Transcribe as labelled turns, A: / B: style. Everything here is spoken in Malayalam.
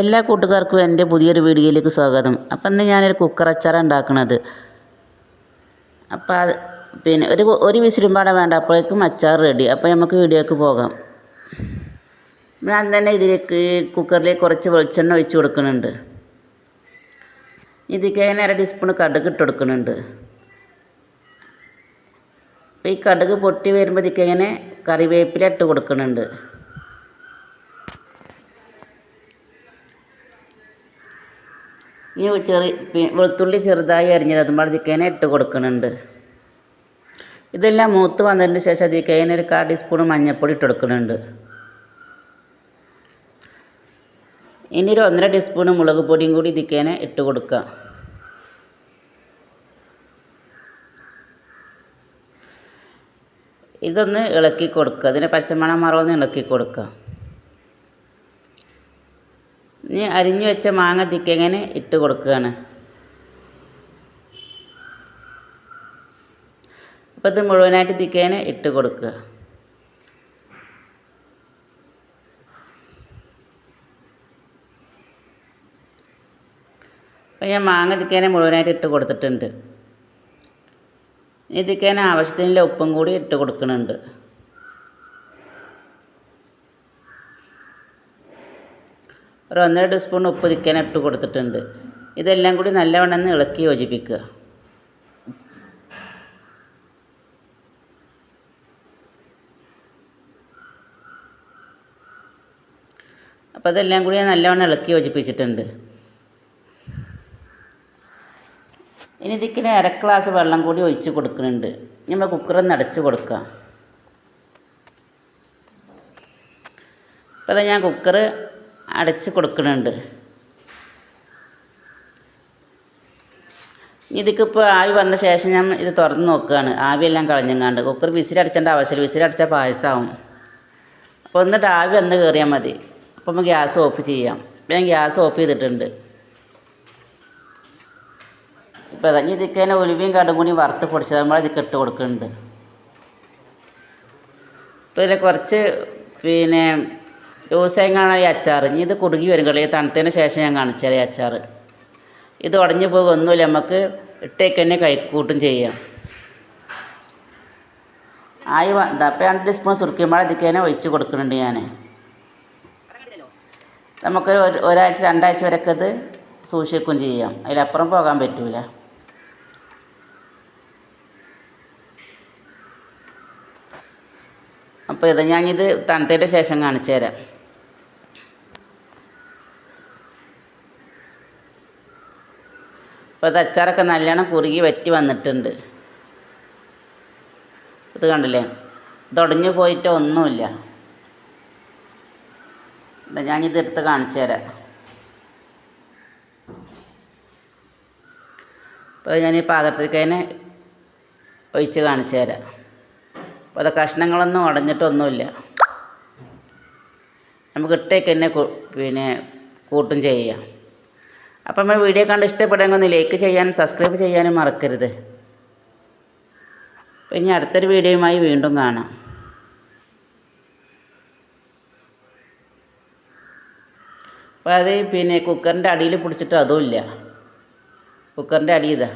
A: എല്ലാ കൂട്ടുകാർക്കും എന്റെ പുതിയൊരു വീഡിയോയിലേക്ക് സ്വാഗതം. അപ്പം ഇന്ന് ഞാനൊരു കുക്കർ അച്ചാറാണ് ഉണ്ടാക്കുന്നത്. അപ്പം അത് പിന്നെ ഒരു ഒരു വിസിലും പാടെ വേണ്ട അപ്പോഴേക്കും അച്ചാർ റെഡി. അപ്പോൾ നമുക്ക് വീഡിയോക്ക് പോകാം. ഞാൻ തന്നെ ഇതിലേക്ക് കുക്കറിലേക്ക് കുറച്ച് വെളിച്ചെണ്ണ ഒഴിച്ച് കൊടുക്കുന്നുണ്ട്. ഇതിലേക്ക് അതിന് അര ടീസ്പൂൺ കടുക് ഇട്ട് കൊടുക്കുന്നുണ്ട്. അപ്പോൾ ഈ കടുക് പൊട്ടി വരുമ്പോഴത്തേക്കങ്ങനെ കറിവേപ്പില ഇട്ട് കൊടുക്കുന്നുണ്ട്. ഇനി ചെറി വെളുത്തുള്ളി ചെറുതായി അരിഞ്ഞത് അതുമ്പോൾ അതിക്കേനെ ഇട്ട് കൊടുക്കുന്നുണ്ട്. ഇതെല്ലാം മൂത്ത് വന്നതിന് ശേഷം അതിക്കേനെ ഒരു കാ ടീസ്പൂൺ മഞ്ഞൾപ്പൊടി ഇട്ട് കൊടുക്കുന്നുണ്ട്. ഇനി ഒരു ഒന്നര ടീസ്പൂൺ മുളക് പൊടിയും കൂടി ഇതിക്കേനെ ഇട്ട് കൊടുക്കുക. ഇതൊന്ന് ഇളക്കി കൊടുക്കുക. അതിന് പച്ചമണം മറവൊന്ന് ഇളക്കി കൊടുക്കുക. ഇനി അരിഞ്ഞു വെച്ച മാങ്ങ തിക്കങ്ങനെ ഇട്ട് കൊടുക്കുകയാണ് അപ്പോൾ ഇത് മുഴുവനായിട്ട് തിക്കേനെ ഇട്ട് കൊടുക്കുക. അപ്പോൾ ഞാൻ മാങ്ങ തിക്കേനെ മുഴുവനായിട്ട് ഇട്ട് കൊടുത്തിട്ടുണ്ട്. ഇതിക്കേനെ ആവശ്യത്തിനുള്ള ഉപ്പും കൂടി ഇട്ട് കൊടുക്കുന്നുണ്ട് ഒരു ഒന്നര ടീസ്പൂൺ ഉപ്പ് തിക്കാൻ ഇട്ട് കൊടുത്തിട്ടുണ്ട്. ഇതെല്ലാം കൂടി നല്ലവണ്ണം ഇളക്കി യോജിപ്പിക്കുക. അപ്പോൾ അതെല്ലാം കൂടി നല്ലവണ്ണം ഇളക്കി യോജിപ്പിച്ചിട്ടുണ്ട്. ഇനി ഇതിക്കിന് അര ഗ്ലാസ് വെള്ളം കൂടി ഒഴിച്ച് കൊടുക്കുന്നുണ്ട്. നമ്മൾ കുക്കറൊന്ന് അടച്ച് കൊടുക്കുക. അപ്പോൾ ഞാൻ കുക്കർ അടച്ച് കൊടുക്കുന്നുണ്ട്. ഇതിക്കിപ്പോൾ ആവി വന്ന ശേഷം ഞാൻ ഇത് തുറന്ന് നോക്കുകയാണ്. ആവിയെല്ലാം കളഞ്ഞെങ്ങാണ്ട്. കുക്കർ വിസിലടിച്ചേണ്ട ആവശ്യമില്ല. വിസിലടിച്ചാൽ പായസമാവും അപ്പോൾ എന്നിട്ട് ആവി വന്ന് കയറിയാൽ മതി. അപ്പം ഗ്യാസ് ഓഫ് ചെയ്യാം. ഇപ്പം ഞാൻ ഗ്യാസ് ഓഫ് ചെയ്തിട്ടുണ്ട്. ഇപ്പോൾ ഇതാ ഇതിക്ക് തന്നെ ഒലിവിയും കടും കൂടി വറുത്ത് പൊടിച്ചത്. നമ്മൾ ഇതിക്ക് ഇട്ട് കൊടുക്കുന്നുണ്ട്. ഇപ്പോൾ ഇതിൽ കുറച്ച് പിന്നെ യൂസേങ്ങാണ് ഈ അച്ചാർ ഇനി ഇത് കുറുകി വരും കളി തണുത്തതിന് ശേഷം ഞാൻ കാണിച്ചാൽ ഈ അച്ചാർ ഇത് ഉടഞ്ഞു പോകുമൊന്നുമില്ല നമുക്ക് ഇട്ടേക്ക് തന്നെ കഴിക്കൂട്ടും ചെയ്യാം. ആയി വന്ന അപ്പോൾ രണ്ട് ടീസ്പൂൺ സുറുക്കിയമ്പാട് ഇതിക്ക് തന്നെ ഒഴിച്ച് കൊടുക്കുന്നുണ്ട് ഞാൻ. നമുക്കൊരു ഒരാഴ്ച രണ്ടാഴ്ച വരെയൊക്കെ ഇത് സൂക്ഷിക്കുകയും ചെയ്യാം. അതിലപ്പുറം പോകാൻ പറ്റൂല. അപ്പോൾ ഇത് ഞാനിത് തണുത്തതിന്റെ ശേഷം കാണിച്ചു തരാം അപ്പോൾ അത് അച്ചാറൊക്കെ നല്ലോണം കുറുകി വറ്റി വന്നിട്ടുണ്ട്. ഇത് കണ്ടില്ലേ? തുടഞ്ഞു പോയിട്ട് ഒന്നുമില്ല. ഇത് ഞാനിത് എടുത്ത് കാണിച്ചു തരാം. അപ്പോൾ ഞാൻ ഈ പാത്രത്തിലേക്ക് തന്നെ ഒഴിച്ച് കാണിച്ചു തരാം. അപ്പോൾ അത് കഷ്ണങ്ങളൊന്നും ഉടഞ്ഞിട്ടൊന്നുമില്ല. നമുക്ക് ഇട്ടേക്ക് തന്നെ പിന്നെ കൂട്ടും ചെയ്യാം. അപ്പം നമ്മൾ വീഡിയോ കണ്ട് ഇഷ്ടപ്പെടുമെങ്കിൽ ഒന്ന് ലൈക്ക് ചെയ്യാനും സബ്സ്ക്രൈബ് ചെയ്യാനും മറക്കരുത്. ഇനി അടുത്തൊരു വീഡിയോയുമായി വീണ്ടും കാണാം. അപ്പോൾ അത് പിന്നെ കുക്കറിന്റെ അടിയിൽ പിടിച്ചിട്ട് അതുമില്ല കുക്കറിന്റെ അടി ഇതാ.